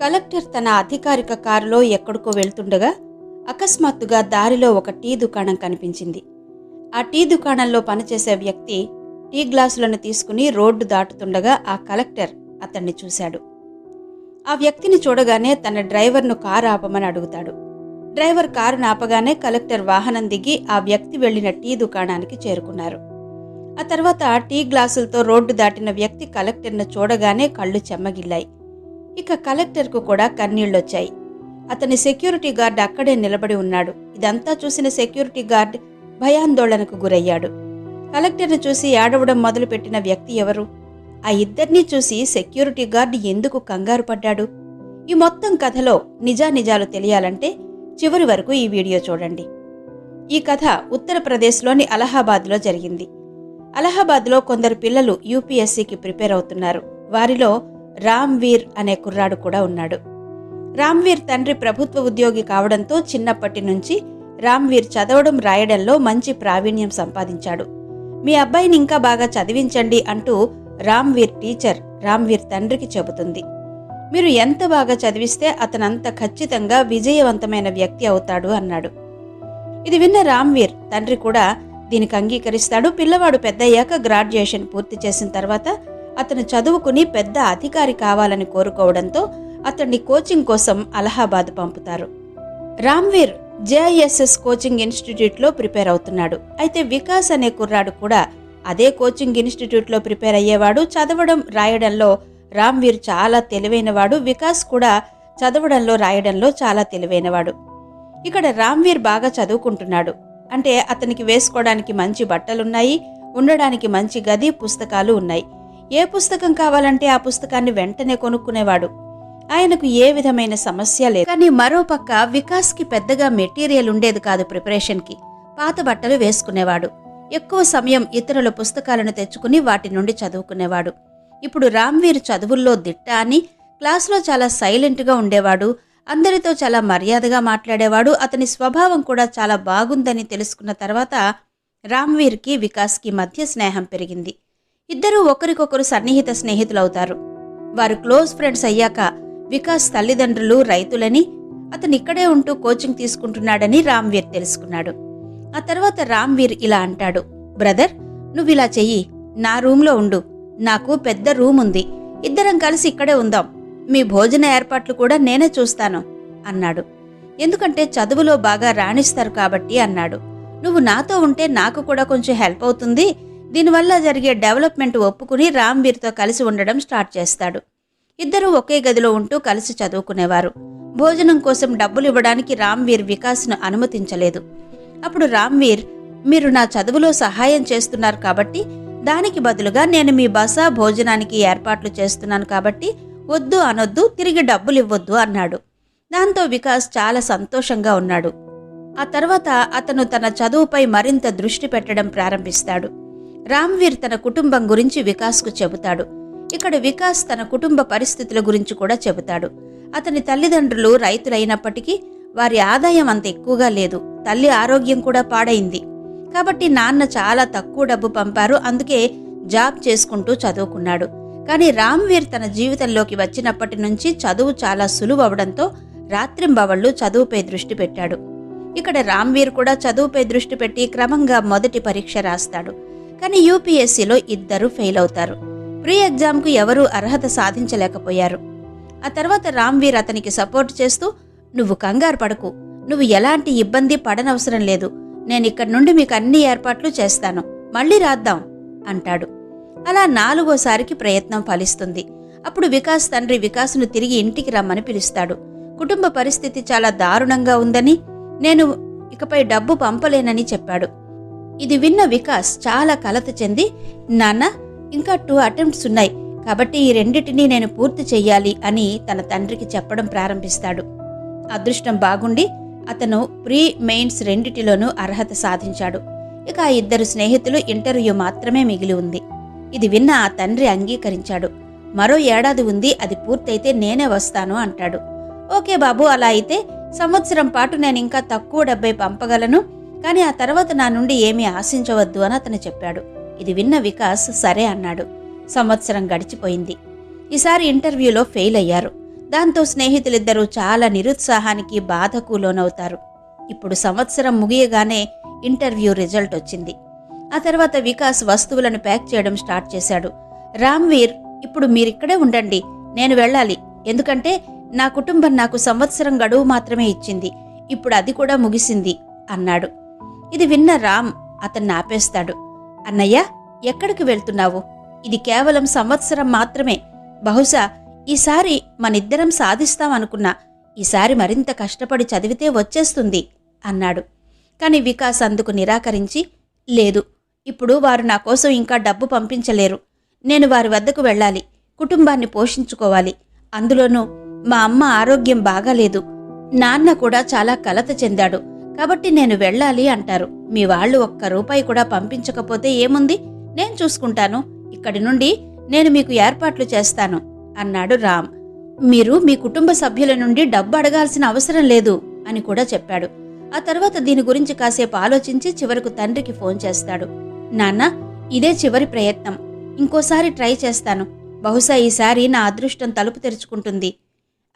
Collector తన అధికారిక కారులో ఎక్కడికో వెళ్తుండగా అకస్మాత్తుగా దారిలో ఒక టీ దుకాణం కనిపించింది. ఆ టీ దుకాణంలో పనిచేసే వ్యక్తి టీ గ్లాసులను తీసుకుని రోడ్డు దాటుతుండగా ఆ కలెక్టర్ అతన్ని చూశాడు. ఆ వ్యక్తిని చూడగానే తన డ్రైవర్ను కారు ఆపమని అడుగుతాడు. డ్రైవర్ కారును ఆపగానే కలెక్టర్ వాహనం దిగి ఆ వ్యక్తి వెళ్ళిన టీ దుకాణానికి చేరుకున్నారు. ఆ తర్వాత టీ గ్లాసులతో రోడ్డు దాటిన వ్యక్తి కలెక్టర్ను చూడగానే కళ్ళు చెమ్మగిల్లాయి. ఇక కలెక్టర్కు కూడా కన్నీళ్ళొచ్చాయి. అతని సెక్యూరిటీ గార్డ్ అక్కడే నిలబడి ఉన్నాడు. ఇదంతా చూసిన సెక్యూరిటీ గార్డ్ భయాందోళనకు గురయ్యాడు. కలెక్టర్ను చూసి ఏడవడం మొదలుపెట్టిన వ్యక్తి ఎవరు? ఆ ఇద్దరినీ చూసి సెక్యూరిటీ గార్డ్ ఎందుకు కంగారు పడ్డాడు? ఈ మొత్తం కథలో నిజానిజాలు తెలియాలంటే చివరి వరకు ఈ వీడియో చూడండి. ఈ కథ ఉత్తరప్రదేశ్లోని అలహాబాద్లో జరిగింది. అలహాబాద్లో కొందరు పిల్లలు యూపీఎస్సీకి ప్రిపేర్ అవుతున్నారు. వారిలో రామ్వీర్ అనే కుర్రాడు కూడా ఉన్నాడు. రామ్వీర్ తండ్రి ప్రభుత్వ ఉద్యోగి కావడంతో చిన్నప్పటి నుంచి రామ్వీర్ చదవడం రాయడంలో మంచి ప్రావీణ్యం సంపాదించాడు. మీ అబ్బాయిని ఇంకా బాగా చదివించండి అంటూ రామ్వీర్ టీచర్ రామ్వీర్ తండ్రికి చెబుతుంది. మీరు ఎంత బాగా చదివిస్తే అతనంత ఖచ్చితంగా విజయవంతమైన వ్యక్తి అవుతాడు అన్నాడు. ఇది విన్న రామ్వీర్ తండ్రి కూడా దీనికి అంగీకరిస్తాడు. పిల్లవాడు పెద్దయ్యాక గ్రాడ్యుయేషన్ పూర్తి చేసిన తర్వాత అతను చదువుకుని పెద్ద అధికారి కావాలని కోరుకోవడంతో అతన్ని కోచింగ్ కోసం అలహాబాద్ పంపుతారు. రామ్వీర్ జేఐఎస్ఎస్ కోచింగ్ ఇన్స్టిట్యూట్లో ప్రిపేర్ అవుతున్నాడు. అయితే వికాస్ అనే కుర్రాడు కూడా అదే కోచింగ్ ఇన్స్టిట్యూట్లో ప్రిపేర్ అయ్యేవాడు. చదవడం రాయడంలో రామ్వీర్ చాలా తెలివైనవాడు. వికాస్ కూడా చదవడంలో రాయడంలో చాలా తెలివైనవాడు. ఇక్కడ రామ్వీర్ బాగా చదువుకుంటున్నాడు. అంటే అతనికి వేసుకోవడానికి మంచి బట్టలున్నాయి ఉండడానికి మంచి గది పుస్తకాలు ఉన్నాయి. ఏ పుస్తకం కావాలంటే ఆ పుస్తకాన్ని వెంటనే కొనుక్కునేవాడు. ఆయనకు ఏ విధమైన సమస్య లేదు. కానీ మరోపక్క వికాస్కి పెద్దగా మెటీరియల్ ఉండేది కాదు ప్రిపరేషన్కి. పాత బట్టలు వేసుకునేవాడు. ఎక్కువ సమయం ఇతరుల పుస్తకాలను తెచ్చుకుని వాటి నుండి చదువుకునేవాడు. ఇప్పుడు రామ్వీర్ చదువుల్లో దిట్ట అని క్లాస్లో చాలా సైలెంట్గా ఉండేవాడు. అందరితో చాలా మర్యాదగా మాట్లాడేవాడు. అతని స్వభావం కూడా చాలా బాగుందని తెలుసుకున్న తర్వాత రామ్వీర్కి వికాస్కి మధ్య స్నేహం పెరిగింది. ఇద్దరూ ఒకరికొకరు సన్నిహిత స్నేహితులవుతారు. వారు క్లోజ్ ఫ్రెండ్స్ అయ్యాక వికాస్ తల్లిదండ్రులు రైతులని అతను ఇక్కడే ఉంటూ కోచింగ్ తీసుకుంటున్నాడని రామ్వీర్ తెలుసుకున్నాడు. ఆ తర్వాత రామ్వీర్ ఇలా అంటాడు బ్రదర్ నువ్వు ఇలా చెయ్యి నా రూమ్లో ఉండు. నాకు పెద్ద రూమ్ ఉంది. ఇద్దరం కలిసి ఇక్కడే ఉందాం. మీ భోజన ఏర్పాట్లు కూడా నేనే చూస్తాను అన్నాడు. ఎందుకంటే చదువులో బాగా రాణిస్తారు కాబట్టి అన్నాడు. నువ్వు నాతో ఉంటే నాకు కూడా కొంచెం హెల్ప్ అవుతుంది. దీనివల్ల జరిగే డెవలప్మెంట్ ఒప్పుకుని రామ్వీర్తో కలిసి ఉండడం స్టార్ట్ చేస్తాడు. ఇద్దరూ ఒకే గదిలో ఉంటూ కలిసి చదువుకునేవారు. భోజనం కోసం డబ్బులు ఇవ్వడానికి రామ్వీర్ వికాస్ను అనుమతించలేదు. అప్పుడు రామ్వీర్ మీరు నా చదువులో సహాయం చేస్తున్నారు కాబట్టి దానికి బదులుగా నేను మీ బస భోజనానికి ఏర్పాట్లు చేస్తున్నాను కాబట్టి వద్దు అనొద్దు తిరిగి డబ్బులు ఇవ్వద్దు అన్నాడు. దాంతో వికాస్ చాలా సంతోషంగా ఉన్నాడు. ఆ తర్వాత అతను తన చదువుపై మరింత దృష్టి పెట్టడం ప్రారంభిస్తాడు. రామ్వీర్ తన కుటుంబం గురించి వికాస్కు చెబుతాడు. ఇక్కడ వికాస్ తన కుటుంబ పరిస్థితుల గురించి కూడా చెబుతాడు. అతని తల్లిదండ్రులు రైతులైనప్పటికీ వారి ఆదాయం అంత ఎక్కువగా లేదు. తల్లి ఆరోగ్యం కూడా పాడైంది. కాబట్టి నాన్న చాలా తక్కువ డబ్బు పంపారు. అందుకే జాబ్ చేసుకుంటూ చదువుకున్నాడు. కానీ రామ్వీర్ తన జీవితంలోకి వచ్చినప్పటి నుంచి చదువు చాలా సులువు అవడంతో రాత్రింబవళ్ళు చదువుపై దృష్టి పెట్టాడు. ఇక్కడ రామ్వీర్ కూడా చదువుపై దృష్టి పెట్టి క్రమంగా మొదటి పరీక్ష రాస్తాడు. కానీ యూపీఎస్సీలో ఇద్దరు ఫెయిల్ అవుతారు. ప్రీ ఎగ్జామ్కు ఎవరూ అర్హత సాధించలేకపోయారు. ఆ తర్వాత రామ్వీర్ అతనికి సపోర్ట్ చేస్తూ నువ్వు కంగారు పడకు. నువ్వు ఎలాంటి ఇబ్బంది పడనవసరం లేదు. నేను ఇక్కడి నుండి మీకు అన్ని ఏర్పాట్లు చేస్తాను. మళ్ళీ రాద్దాం అంటాడు. అలా నాలుగోసారికి ప్రయత్నం ఫలిస్తుంది. అప్పుడు వికాస్ తండ్రి వికాస్ను తిరిగి ఇంటికి రమ్మని పిలుస్తాడు. కుటుంబ పరిస్థితి చాలా దారుణంగా ఉందని నేను ఇకపై డబ్బు పంపలేనని చెప్పాడు. ఇది విన్న వికాస్ చాలా కలత చెంది నాన్న ఇంకా టూ అటెంప్ట్స్ ఉన్నాయి కాబట్టి ఈ రెండిటిని నేను పూర్తి చెయ్యాలి అని తన తండ్రికి చెప్పడం ప్రారంభిస్తాడు. అదృష్టం బాగుండి అతను ప్రీ మెయిన్స్ రెండిటిలోనూ అర్హత సాధించాడు. ఇక ఆ ఇద్దరు స్నేహితులు ఇంటర్వ్యూ మాత్రమే మిగిలి ఉంది. ఇది విన్న ఆ తండ్రి అంగీకరించాడు. మరో ఏడాది ఉంది అది పూర్తయితే నేనే వస్తాను అంటాడు. ఓకే బాబు అలా అయితే సంవత్సరం పాటు నేను ఇంకా తక్కువ డబ్బై పంపగలను కానీ ఆ తర్వాత నా నుండి ఏమీ ఆశించవద్దు అని అతను చెప్పాడు. ఇది విన్న వికాస్ సరే అన్నాడు. సంవత్సరం గడిచిపోయింది. ఈసారి ఇంటర్వ్యూలో ఫెయిల్ అయ్యారు. దాంతో స్నేహితులిద్దరూ చాలా నిరుత్సాహానికి బాధకు లోనవుతారు ఇప్పుడు సంవత్సరం ముగియగానే ఇంటర్వ్యూ రిజల్ట్ వచ్చింది. ఆ తర్వాత వికాస్ వస్తువులను ప్యాక్ చేయడం స్టార్ట్ చేశాడు. రామ్వీర్ ఇప్పుడు మీరిక్కడే ఉండండి. నేను వెళ్ళాలి. ఎందుకంటే నా కుటుంబం నాకు సంవత్సరం గడువు మాత్రమే ఇచ్చింది. ఇప్పుడు అది కూడా ముగిసింది అన్నాడు. ఇది విన్న రామ్ అతన్ని ఆపేస్తాడు. అన్నయ్య ఎక్కడికి వెళ్తున్నావు? ఇది కేవలం సంవత్సరం మాత్రమే. బహుశా ఈసారి మనిద్దరం సాధిస్తామనుకున్నా ఈసారి మరింత కష్టపడి చదివితే వచ్చేస్తుంది అన్నాడు. కాని వికాస్ అందుకు నిరాకరించి లేదు ఇప్పుడు వారు నా కోసం ఇంకా డబ్బు పంపించలేరు. నేను వారి వద్దకు వెళ్ళాలి కుటుంబాన్ని పోషించుకోవాలి. అందులోనూ మా అమ్మ ఆరోగ్యం బాగాలేదు. నాన్న కూడా చాలా కలత చెందాడు. కాబట్టి నేను వెళ్ళాలి అంటారు. మీ వాళ్ళు ఒక్క రూపాయి కూడా పంపించకపోతే ఏముంది? నేను చూసుకుంటాను. ఇక్కడి నుండి నేను మీకు ఏర్పాట్లు చేస్తాను అన్నాడు రామ్. మీరు మీ కుటుంబ సభ్యుల నుండి డబ్బు అడగాల్సిన అవసరం లేదు అని కూడా చెప్పాడు. ఆ తర్వాత దీని గురించి కాసేపు ఆలోచించి చివరకు తండ్రికి ఫోన్ చేస్తాడు. నాన్న ఇదే చివరి ప్రయత్నం. ఇంకోసారి ట్రై చేస్తాను. బహుశా ఈసారి నా అదృష్టం తలుపు తెరుచుకుంటుంది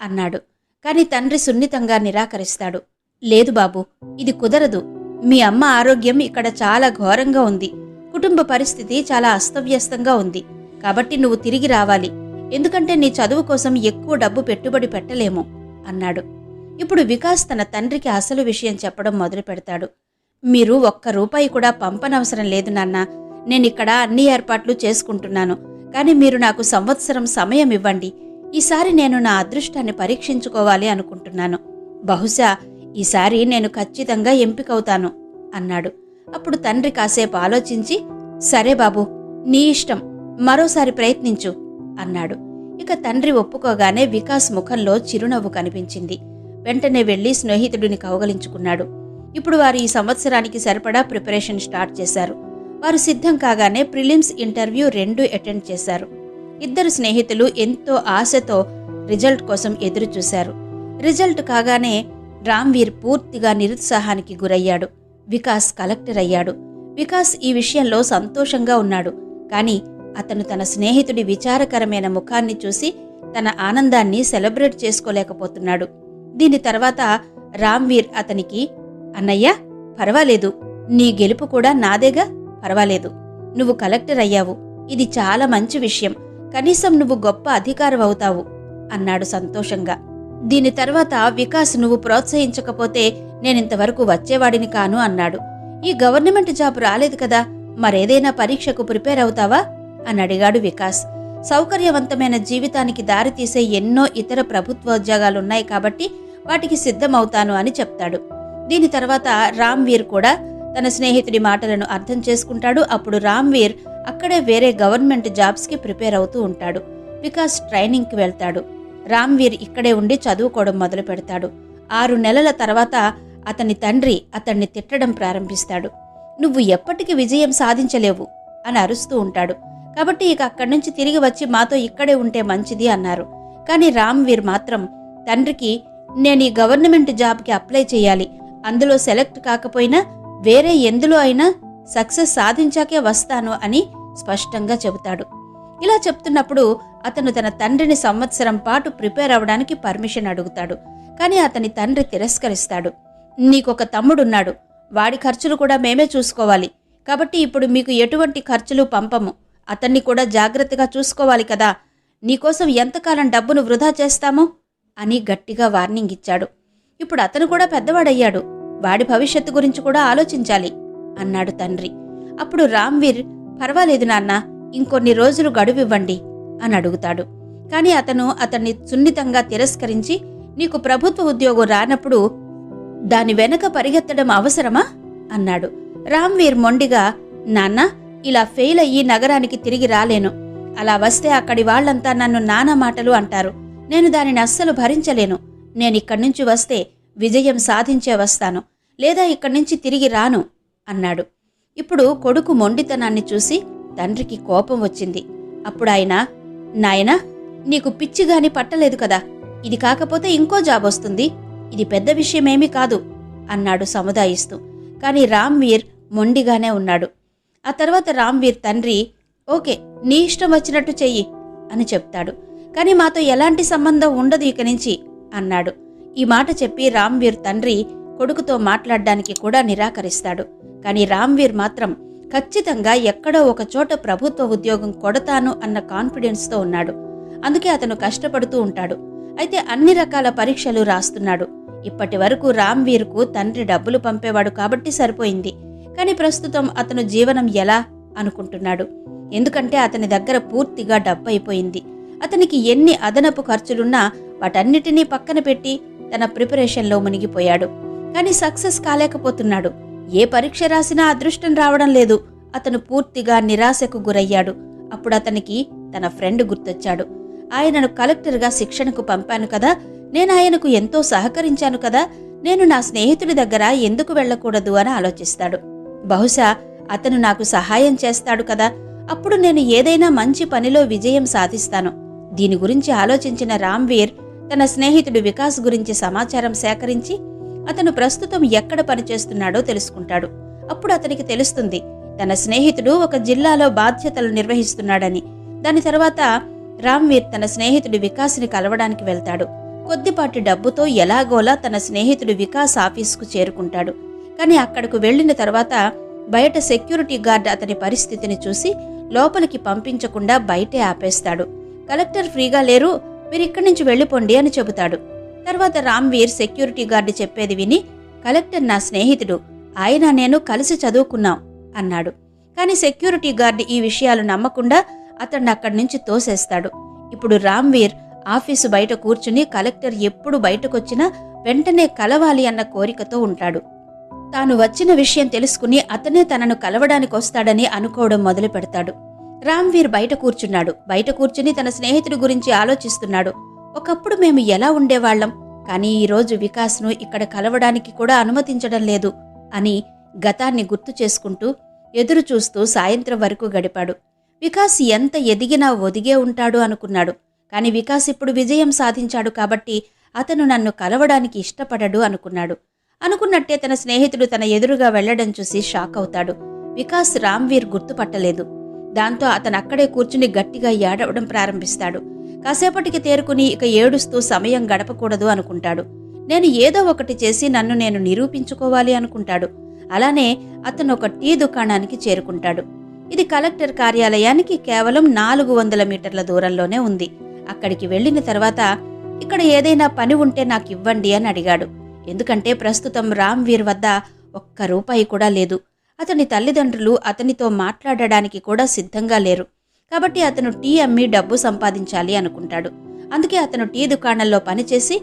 అన్నాడు. కాని తండ్రి సున్నితంగా నిరాకరిస్తాడు. లేదు బాబు ఇది కుదరదు. మీ అమ్మ ఆరోగ్యం ఇక్కడ చాలా ఘోరంగా ఉంది. కుటుంబ పరిస్థితి చాలా అస్తవ్యస్తంగా ఉంది. కాబట్టి నువ్వు తిరిగి రావాలి. ఎందుకంటే నీ చదువు కోసం ఎక్కువ డబ్బు పెట్టుబడి పెట్టలేము అన్నాడు. ఇప్పుడు వికాస్ తన తండ్రికి అసలు విషయం చెప్పడం మొదలు పెడతాడు. మీరు ఒక్క రూపాయి కూడా పంపనవసరం లేదు నాన్న. నేనిక్కడ అన్ని ఏర్పాట్లు చేసుకుంటున్నాను. కానీ మీరు నాకు సంవత్సరం సమయం ఇవ్వండి. ఈసారి నేను నా అదృష్టాన్ని పరీక్షించుకోవాలి అనుకుంటున్నాను. బహుశా ఈసారి నేను ఖచ్చితంగా ఎంపికవుతాను అన్నాడు. అప్పుడు తండ్రి కాసేపు ఆలోచించి సరే బాబు నీ ఇష్టం మరోసారి ప్రయత్నించు అన్నాడు. ఇక తండ్రి ఒప్పుకోగానే వికాస్ ముఖంలో చిరునవ్వు కనిపించింది. వెంటనే వెళ్ళి స్నేహితుడిని కౌగలించుకున్నాడు. ఇప్పుడు వారు ఈ సంవత్సరానికి సరిపడా ప్రిపరేషన్ స్టార్ట్ చేశారు. వారు సిద్ధం కాగానే ప్రిలిమ్స్ ఇంటర్వ్యూ రెండు అటెండ్ చేశారు. ఇద్దరు స్నేహితులు ఎంతో ఆశతో రిజల్ట్ కోసం ఎదురు చూశారు రిజల్ట్ కాగానే రామ్వీర్ పూర్తిగా నిరుత్సాహానికి గురయ్యాడు. వికాస్ కలెక్టర్ అయ్యాడు. వికాస్ ఈ విషయంలో సంతోషంగా ఉన్నాడు. కానీ అతను తన స్నేహితుడి విచారకరమైన ముఖాన్ని చూసి తన ఆనందాన్ని సెలబ్రేట్ చేసుకోలేకపోతున్నాడు. దీని తర్వాత రామ్వీర్ అతనికి అన్నయ్య పర్వాలేదు. నీ గెలుపు కూడా నాదేగా? పర్వాలేదు. నువ్వు కలెక్టర్ అయ్యావు. ఇది చాలా మంచి విషయం. కనీసం నువ్వు గొప్ప అధికారం అవుతావు అన్నాడు సంతోషంగా. దీని తర్వాత వికాస్ నువ్వు ప్రోత్సహించకపోతే నేనింతవరకు వచ్చేవాడిని కాను అన్నాడు. ఈ గవర్నమెంట్ జాబ్ రాలేదు కదా మరేదైనా పరీక్షకు ప్రిపేర్ అవుతావా? అని అడిగాడు వికాస్. సౌకర్యవంతమైన జీవితానికి దారితీసే ఎన్నో ఇతర ప్రభుత్వోద్యోగాలున్నాయి కాబట్టి వాటికి సిద్ధమవుతాను అని చెప్తాడు. దీని తర్వాత రామ్వీర్ కూడా తన స్నేహితుడి మాటలను అర్థం చేసుకుంటాడు. అప్పుడు రామ్వీర్ అక్కడే వేరే గవర్నమెంట్ జాబ్స్కి ప్రిపేర్ అవుతూ ఉంటాడు. వికాస్ ట్రైనింగ్కి వెళ్తాడు. రామ్వీర్ ఇక్కడే ఉండి చదువుకోవడం మొదలు పెడతాడు. ఆరు నెలల తర్వాత అతని తండ్రి అతన్ని తిట్టడం ప్రారంభిస్తాడు. నువ్వు ఎప్పటికీ విజయం సాధించలేవు అని అరుస్తూ ఉంటాడు. కాబట్టి ఇక అక్కడి నుంచి తిరిగి వచ్చి మాతో ఇక్కడే ఉంటే మంచిది అన్నారు. కానీ రామ్వీర్ మాత్రం తండ్రికి నేను ఈ గవర్నమెంట్ జాబ్కి అప్లై చేయాలి. అందులో సెలెక్ట్ కాకపోయినా వేరే ఎందులో అయినా సక్సెస్ సాధించాకే వస్తాను అని స్పష్టంగా చెబుతాడు. ఇలా చెప్తున్నప్పుడు అతను తన తండ్రిని సంవత్సరం పాటు ప్రిపేర్ అవ్వడానికి పర్మిషన్ అడుగుతాడు. కానీ అతని తండ్రి తిరస్కరిస్తాడు. నీకొక తమ్ముడున్నాడు. వాడి ఖర్చులు కూడా మేమే చూసుకోవాలి. కాబట్టి ఇప్పుడు మీకు ఎటువంటి ఖర్చులు పంపము. అతన్ని కూడా జాగ్రత్తగా చూసుకోవాలి కదా. నీకోసం ఎంతకాలం డబ్బును వృధా చేస్తామో? అని గట్టిగా వార్నింగ్ ఇచ్చాడు. ఇప్పుడు అతను కూడా పెద్దవాడయ్యాడు. వాడి భవిష్యత్తు గురించి కూడా ఆలోచించాలి అన్నాడు తండ్రి. అప్పుడు రామ్వీర్ పర్వాలేదు నాన్న ఇంకొన్ని రోజులు గడువివ్వండి. అని అడుగుతాడు. కానీ అతను అతన్ని సున్నితంగా తిరస్కరించి నీకు ప్రభుత్వ ఉద్యోగం రానప్పుడు దాని వెనక పరిగెత్తడం అవసరమా? అన్నాడు. రామ్వీర్ మొండిగా నాన్న ఇలా ఫెయిల్ అయ్యి నగరానికి తిరిగి రాలేను. అలా వస్తే అక్కడి వాళ్ళంతా నన్ను నానా మాటలు అంటారు. నేను దానిని అస్సలు భరించలేను. నేను ఇక్కడి నుంచి వస్తే విజయం సాధించే వస్తాను. లేదా ఇక్కడి నుంచి తిరిగి రాను అన్నాడు. ఇప్పుడు కొడుకు మొండితనాన్ని చూసి తండ్రికి కోపం వచ్చింది. అప్పుడు ఆయన నాయనా నీకు పిచ్చిగాని పట్టలేదు కదా. ఇది కాకపోతే ఇంకో జాబ్ వస్తుంది. ఇది పెద్ద విషయమేమీ కాదు అన్నాడు సముదాయిస్తూ. కాని రామ్వీర్ మొండిగానే ఉన్నాడు. ఆ తర్వాత రామ్వీర్ తండ్రి ఓకే నీ ఇష్టం వచ్చినట్టు చెయ్యి అని చెప్తాడు. కానీ మాతో ఎలాంటి సంబంధం ఉండదు ఇక నుంచి అన్నాడు. ఈ మాట చెప్పి రామ్వీర్ తండ్రి కొడుకుతో మాట్లాడడానికి కూడా నిరాకరిస్తాడు. కానీ రామ్వీర్ మాత్రం ఖచ్చితంగా ఎక్కడో ఒక చోట ప్రభుత్వ ఉద్యోగం కొడతాను అన్న కాన్ఫిడెన్స్తో ఉన్నాడు. అందుకే అతను కష్టపడుతూ ఉంటాడు. అయితే అన్ని రకాల పరీక్షలు రాస్తున్నాడు. ఇప్పటి వరకు రామ్వీర్కు తండ్రి డబ్బులు పంపేవాడు కాబట్టి సరిపోయింది. కానీ ప్రస్తుతం అతను జీవనం ఎలా? అనుకుంటున్నాడు. ఎందుకంటే అతని దగ్గర పూర్తిగా డబ్బు అయిపోయింది అతనికి ఎన్ని అదనపు ఖర్చులున్నా వాటన్నిటినీ పక్కన పెట్టి తన ప్రిపరేషన్లో మునిగిపోయాడు. కానీ సక్సెస్ కాలేకపోతున్నాడు. ఏ పరీక్ష రాసినా అదృష్టం రావడం లేదు. అతను పూర్తిగా నిరాశకు గురయ్యాడు. అప్పుడు అతనికి తన ఫ్రెండ్ గుర్తొచ్చాడు. ఆయనను కలెక్టర్గా శిక్షణకు పంపాను కదా. నేను ఆయనకు ఎంతో సహకరించాను కదా. నేను నా స్నేహితుడి దగ్గర ఎందుకు వెళ్ళకూడదు అని ఆలోచిస్తాడు. బహుశా అతను నాకు సహాయం చేస్తాడు కదా. అప్పుడు నేను ఏదైనా మంచి పనిలో విజయం సాధిస్తాను. దీని గురించి ఆలోచించిన రామ్వీర్ తన స్నేహితుడు వికాస్ గురించి సమాచారం సేకరించి అతను ప్రస్తుతం ఎక్కడ పనిచేస్తున్నాడో తెలుసుకుంటాడు. అప్పుడు అతనికి తెలుస్తుంది తన స్నేహితుడు ఒక జిల్లాలో బాధ్యతలు నిర్వహిస్తున్నాడని. దాని తర్వాత రామ్వీర్ తన స్నేహితుడు వికాస్ని కలవడానికి వెళ్తాడు. కొద్దిపాటి డబ్బుతో ఎలాగోలా తన స్నేహితుడు వికాస్ ఆఫీసుకు చేరుకుంటాడు. కానీ అక్కడకు వెళ్ళిన తర్వాత బయట సెక్యూరిటీ గార్డ్ అతని పరిస్థితిని చూసి లోపలికి పంపించకుండా బయటే ఆపేస్తాడు. కలెక్టర్ ఫ్రీగా లేరు మీరు ఇక్కడి నుంచి వెళ్ళిపోండి అని చెబుతాడు. తర్వాత రామ్వీర్ సెక్యూరిటీ గార్డు చెప్పేది విని కలెక్టర్ నా స్నేహితుడు ఆయన నేను కలిసి చదువుకున్నాం అన్నాడు. కానీ సెక్యూరిటీ గార్డు ఈ విషయాలు నమ్మకుండా అతన్ని అక్కడి నుంచి తోసేస్తాడు. ఇప్పుడు రామ్వీర్ ఆఫీసు బయట కూర్చుని కలెక్టర్ ఎప్పుడు బయటకొచ్చినా వెంటనే కలవాలి అన్న కోరికతో ఉంటాడు. తాను వచ్చిన విషయం తెలుసుకుని అతనే తనను కలవడానికి వస్తాడని అనుకోవడం మొదలు పెడతాడు రామ్వీర్ బయట కూర్చున్నాడు. బయట కూర్చుని తన స్నేహితుడి గురించి ఆలోచిస్తున్నాడు. ఒకప్పుడు మేము ఎలా ఉండేవాళ్ళం కానీ ఈరోజు వికాస్ను ఇక్కడ కలవడానికి కూడా అనుమతించడం లేదు అని గతాన్ని గుర్తు చేసుకుంటూ ఎదురు చూస్తూ సాయంత్రం వరకు గడిపాడు. వికాస్ ఎంత ఎదిగినా ఒదిగే ఉంటాడు అనుకున్నాడు. కానీ వికాస్ ఇప్పుడు విజయం సాధించాడు కాబట్టి అతను నన్ను కలవడానికి ఇష్టపడడు అనుకున్నాడు. అనుకున్నట్టే తన స్నేహితుడు తన ఎదురుగా వెళ్ళడం చూసి షాక్ అవుతాడు. వికాస్ రామ్వీర్ గుర్తుపట్టలేదు. దాంతో అతను అక్కడే కూర్చుని గట్టిగా ఏడవడం ప్రారంభిస్తాడు. కాసేపటికి తేరుకుని ఇక ఏడుస్తూ సమయం గడపకూడదు అనుకుంటాడు. నేను ఏదో ఒకటి చేసి నన్ను నేను నిరూపించుకోవాలి అనుకుంటాడు. అలానే అతను ఒక టీ దుకాణానికి చేరుకుంటాడు. ఇది కలెక్టర్ కార్యాలయానికి కేవలం నాలుగు వందల మీటర్ల దూరంలోనే ఉంది. అక్కడికి వెళ్ళిన తర్వాత ఇక్కడ ఏదైనా పని ఉంటే నాకు ఇవ్వండి అని అడిగాడు. ఎందుకంటే ప్రస్తుతం రామ్వీర్ వద్ద ఒక్క రూపాయి కూడా లేదు. అతని తల్లిదండ్రులు అతనితో మాట్లాడడానికి కూడా సిద్ధంగా లేరు. కాబట్టి అతను టీ అమ్మి డబ్బు సంపాదించాలి అనుకుంటాడు. అందుకే అతను టీ దుకాణంలో పనిచేసి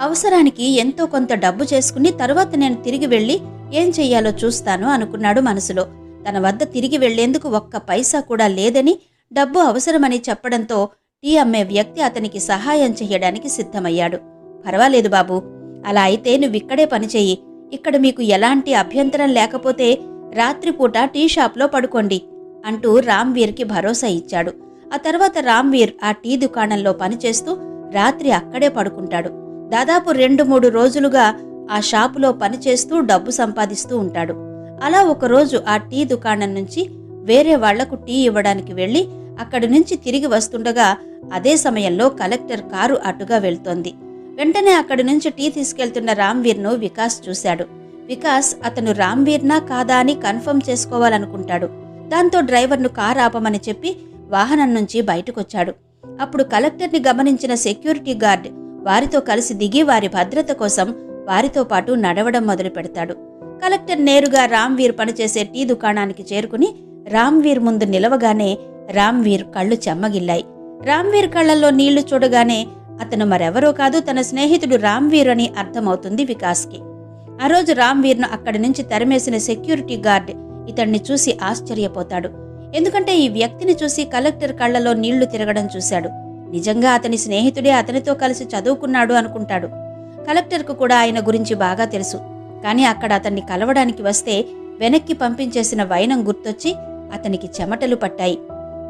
అవసరానికి ఎంతో కొంత డబ్బు చేసుకుని తరువాత నేను తిరిగి వెళ్ళి ఏం చెయ్యాలో చూస్తాను అనుకున్నాడు మనసులో. తన వద్ద తిరిగి వెళ్ళేందుకు ఒక్క పైసా కూడా లేదని డబ్బు అవసరమని చెప్పడంతో టీ అమ్మే వ్యక్తి అతనికి సహాయం చెయ్యడానికి సిద్ధమయ్యాడు. పర్వాలేదు బాబు అలా అయితే నువ్విక్కడే పనిచేయి ఇక్కడ మీకు ఎలాంటి అభ్యంతరం లేకపోతే రాత్రిపూట టీ షాప్లో పడుకోండి అంటూ రామ్వీర్కి భరోసా ఇచ్చాడు. ఆ తర్వాత రామ్వీర్ ఆ టీ దుకాణంలో పనిచేస్తూ రాత్రి అక్కడే పడుకుంటాడు. దాదాపు రెండు మూడు రోజులుగా ఆ షాపులో పనిచేస్తూ డబ్బు సంపాదిస్తూ ఉంటాడు. అలా ఒకరోజు ఆ టీ దుకాణం నుంచి వేరే వాళ్ళకు టీ ఇవ్వడానికి వెళ్ళి అక్కడి నుంచి తిరిగి వస్తుండగా అదే సమయంలో కలెక్టర్ కారు అటుగా వెళ్తోంది. వెంటనే అక్కడి నుంచి టీ తీసుకెళ్తున్న రామ్వీర్ను వికాస్ చూశాడు. వికాస్ అతను రామ్వీర్నా కాదా అని కన్ఫర్మ్ చేసుకోవాలనుకుంటాడు. దాంతో డ్రైవర్ను కారు ఆపమని చెప్పి వాహనం నుంచి బయటకొచ్చాడు. అప్పుడు కలెక్టర్ని గమనించిన సెక్యూరిటీ గార్డ్ వారితో కలిసి దిగి వారి భద్రత కోసం వారితో పాటు నడవడం మొదలు పెడతాడు కలెక్టర్ నేరుగా రామ్వీర్ పనిచేసే టీ దుకాణానికి చేరుకుని రామ్వీర్ ముందు నిలవగానే రామ్వీర్ కళ్ళు చెమ్మగిల్లాయి. రామ్వీర్ కళ్ళల్లో నీళ్ళు చూడగానే అతను మరెవరో కాదు తన స్నేహితుడు రామ్వీర్ అని అర్థమవుతుంది వికాస్కి. ఆ రోజు రామ్వీర్ను అక్కడి నుంచి తరిమేసిన సెక్యూరిటీ గార్డ్ ఇతన్ని చూసి ఆశ్చర్యపోతాడు. ఎందుకంటే ఈ వ్యక్తిని చూసి కలెక్టర్ కళ్ళలో నీళ్ళు తిరగడం చూశాడు. నిజంగా అతని స్నేహితుడే అతనితో కలిసి చదువుకున్నాడు అనుకుంటాడు. కలెక్టర్కు కూడా ఆయన గురించి బాగా తెలుసు. కానీ అక్కడ అతన్ని కలవడానికి వస్తే వెనక్కి పంపించేసిన వైనం గుర్తొచ్చి అతనికి చెమటలు పట్టాయి.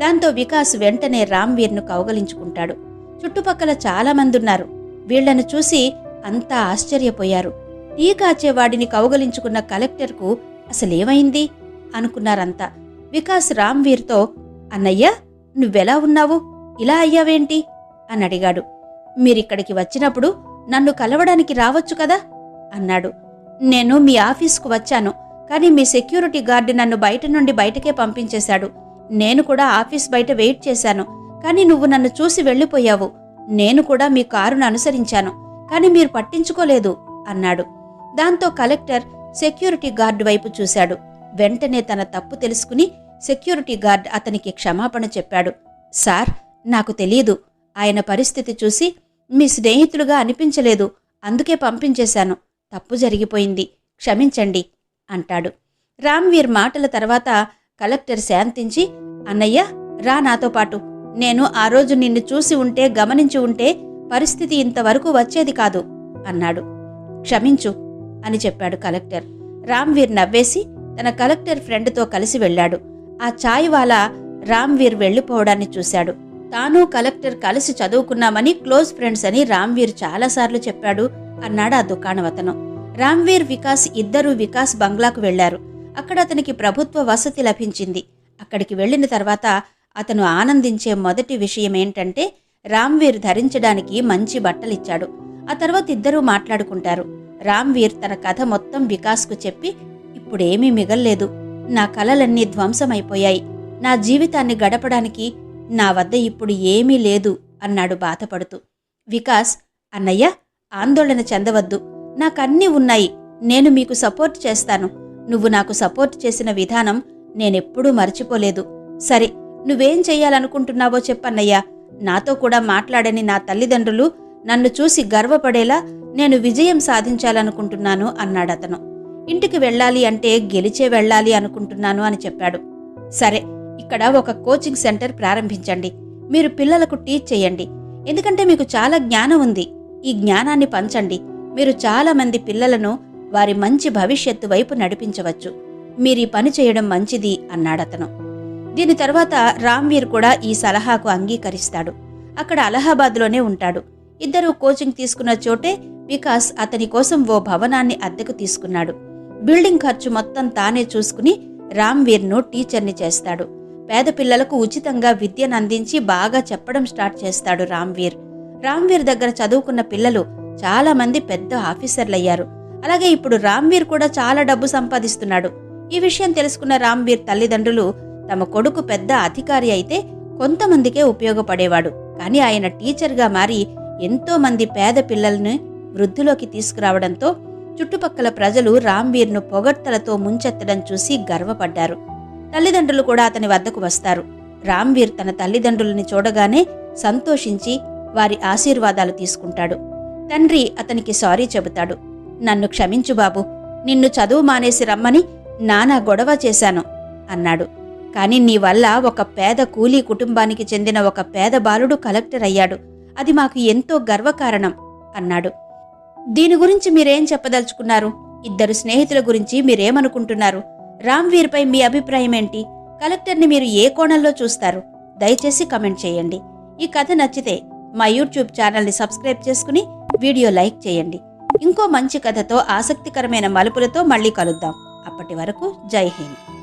దాంతో వికాస్ వెంటనే రామ్వీర్ను కౌగలించుకుంటాడు. చుట్టుపక్కల చాలామంది ఉన్నారు వీళ్ళను చూసి అంతా ఆశ్చర్యపోయారు. టీ కాచేవాడిని కౌగలించుకున్న కలెక్టర్కు అసలేమైంది? అనుకున్నారంతా. వికాస్ రామ్వీర్తో అన్నయ్య నువ్వెలా ఉన్నావు? ఇలా అయ్యావేంటి? అని అడిగాడు. మీరిక్కడికి వచ్చినప్పుడు నన్ను కలవడానికి రావచ్చు కదా? అన్నాడు. నేను మీ ఆఫీస్కు వచ్చాను కానీ మీ సెక్యూరిటీ గార్డు నన్ను బయట నుండి బయటకే పంపించేశాడు. నేను కూడా ఆఫీస్ బయట వెయిట్ చేశాను. కానీ నువ్వు నన్ను చూసి వెళ్ళిపోయావు. నేను కూడా మీ కారును అనుసరించాను. కానీ మీరు పట్టించుకోలేదు అన్నాడు. దాంతో కలెక్టర్ సెక్యూరిటీ గార్డు వైపు చూశాడు. వెంటనే తన తప్పు తెలుసుకుని సెక్యూరిటీ గార్డ్ అతనికి క్షమాపణ చెప్పాడు. సార్ నాకు తెలియదు ఆయన పరిస్థితి చూసి మీ స్నేహితులుగా అనిపించలేదు. అందుకే పంపించేశాను. తప్పు జరిగిపోయింది. క్షమించండి అంటాడు. రామ్వీర్ మాటల తర్వాత కలెక్టర్ శాంతించి అన్నయ్య రా నాతో పాటు. నేను ఆ రోజు నిన్ను చూసి ఉంటే గమనించి ఉంటే పరిస్థితి ఇంతవరకు వచ్చేది కాదు అన్నాడు. క్షమించు అని చెప్పాడు కలెక్టర్. రామ్వీర్ నవ్వేసి తన కలెక్టర్ ఫ్రెండ్తో కలిసి వెళ్ళాడు. ఆ ఛాయ్వాలా రామ్వీర్ వెళ్ళిపోవడాన్ని చూశాడు. తాను కలెక్టర్ కలిసి చదువుకున్నామని క్లోజ్ ఫ్రెండ్స్ అని రామ్వీర్ చాలాసార్లు చెప్పాడు అన్నాడు ఆ దుకాణవతను రామ్వీర్ వికాస్ ఇద్దరూ వికాస్ బంగ్లాకు వెళ్ళారు అక్కడ అతనికి ప్రభుత్వ వసతి లభించింది. అక్కడికి వెళ్ళిన తర్వాత అతను ఆనందించే మొదటి విషయం ఏంటంటే రామ్వీర్ ధరించడానికి మంచి బట్టలిచ్చాడు. ఆ తర్వాత ఇద్దరూ మాట్లాడుకుంటారు. రామ్వీర్ తన కథ మొత్తం వికాస్కు చెప్పి ఇప్పుడేమీ మిగల్లేదు. నా కలలన్నీ ధ్వంసమైపోయాయి. నా జీవితాన్ని గడపడానికి నా వద్ద ఇప్పుడు ఏమీ లేదు అన్నాడు బాధపడుతూ. వికాస్ అన్నయ్య ఆందోళన చెందవద్దు. నాకన్నీ ఉన్నాయి. నేను మీకు సపోర్ట్ చేస్తాను. నువ్వు నాకు సపోర్ట్ చేసిన విధానం నేనెప్పుడూ మర్చిపోలేదు. సరే నువ్వేం చేయాలనుకుంటున్నావో చెప్పన్నయ్యా. నాతో కూడా మాట్లాడని నా తల్లిదండ్రులు నన్ను చూసి గర్వపడేలా నేను విజయం సాధించాలనుకుంటున్నాను అన్నాడతను ఇంటికి వెళ్ళాలి అంటే గెలిచే వెళ్ళాలి అనుకుంటున్నాను అని చెప్పాడు. సరే ఇక్కడ ఒక కోచింగ్ సెంటర్ ప్రారంభించండి. మీరు పిల్లలకు టీచ్ చేయండి. ఎందుకంటే మీకు చాలా జ్ఞానం ఉంది. ఈ జ్ఞానాన్ని పంచండి. మీరు చాలా మంది పిల్లలను వారి మంచి భవిష్యత్తు వైపు నడిపించవచ్చు. మీరీ పని చేయడం మంచిది అన్నాడతను. దీని తర్వాత రామ్వీర్ కూడా ఈ సలహాకు అంగీకరిస్తాడు. అక్కడ అలహాబాద్లోనే ఉంటాడు. ఇద్దరు కోచింగ్ తీసుకున్న చోటే వికాస్ అతని కోసం ఓ భవనాన్ని అద్దెకు తీసుకున్నాడు. బిల్డింగ్ ఖర్చు మొత్తం తానే చూసుకుని రామ్వీర్ను టీచర్ని చేస్తాడు. పేద పిల్లలకు ఉచితంగా విద్యను అందించి బాగా చెప్పడం స్టార్ట్ చేస్తాడు రామ్వీర్ రామ్వీర్ దగ్గర చదువుకున్న పిల్లలు చాలా మంది పెద్ద ఆఫీసర్లయ్యారు. అలాగే ఇప్పుడు రామ్వీర్ కూడా చాలా డబ్బు సంపాదిస్తున్నాడు. ఈ విషయం తెలుసుకున్న రామ్వీర్ తల్లిదండ్రులు తమ కొడుకు పెద్ద అధికారి అయితే కొంతమందికే ఉపయోగపడేవాడు. కానీ ఆయన టీచర్గా మారి ఎంతో మంది పేద పిల్లల్ని వృద్ధిలోకి తీసుకురావడంతో చుట్టుపక్కల ప్రజలు రామ్వీర్ను పొగడ్తలతో ముంచెత్తడం చూసి గర్వపడ్డారు. తల్లిదండ్రులు కూడా అతని వద్దకు వస్తారు. రామ్వీర్ తన తల్లిదండ్రులని చూడగానే సంతోషించి వారి ఆశీర్వాదాలు తీసుకుంటాడు. తండ్రి అతనికి సారీ చెబుతాడు. నన్ను క్షమించు బాబు. నిన్ను చదువు మానేసి రమ్మని నానా గొడవ చేశాను అన్నాడు. కానీ నీ వల్ల ఒక పేద కూలీ కుటుంబానికి చెందిన ఒక పేద బాలుడు కలెక్టర్ అయ్యాడు. అది మాకు ఎంతో గర్వకారణం అన్నాడు. దీని గురించి మీరేం చెప్పదలుచుకున్నారు? ఇద్దరు స్నేహితుల గురించి మీరేమనుకుంటున్నారు? రామ్వీర్పై మీ అభిప్రాయం ఏంటి? కలెక్టర్ని మీరు ఏ కోణంలో చూస్తారు? దయచేసి కమెంట్ చేయండి. ఈ కథ నచ్చితే మా యూట్యూబ్ ఛానల్ని సబ్స్క్రైబ్ చేసుకుని వీడియో లైక్ చేయండి. ఇంకో మంచి కథతో ఆసక్తికరమైన మలుపులతో మళ్ళీ కలుద్దాం. అప్పటి వరకు జై హింద్.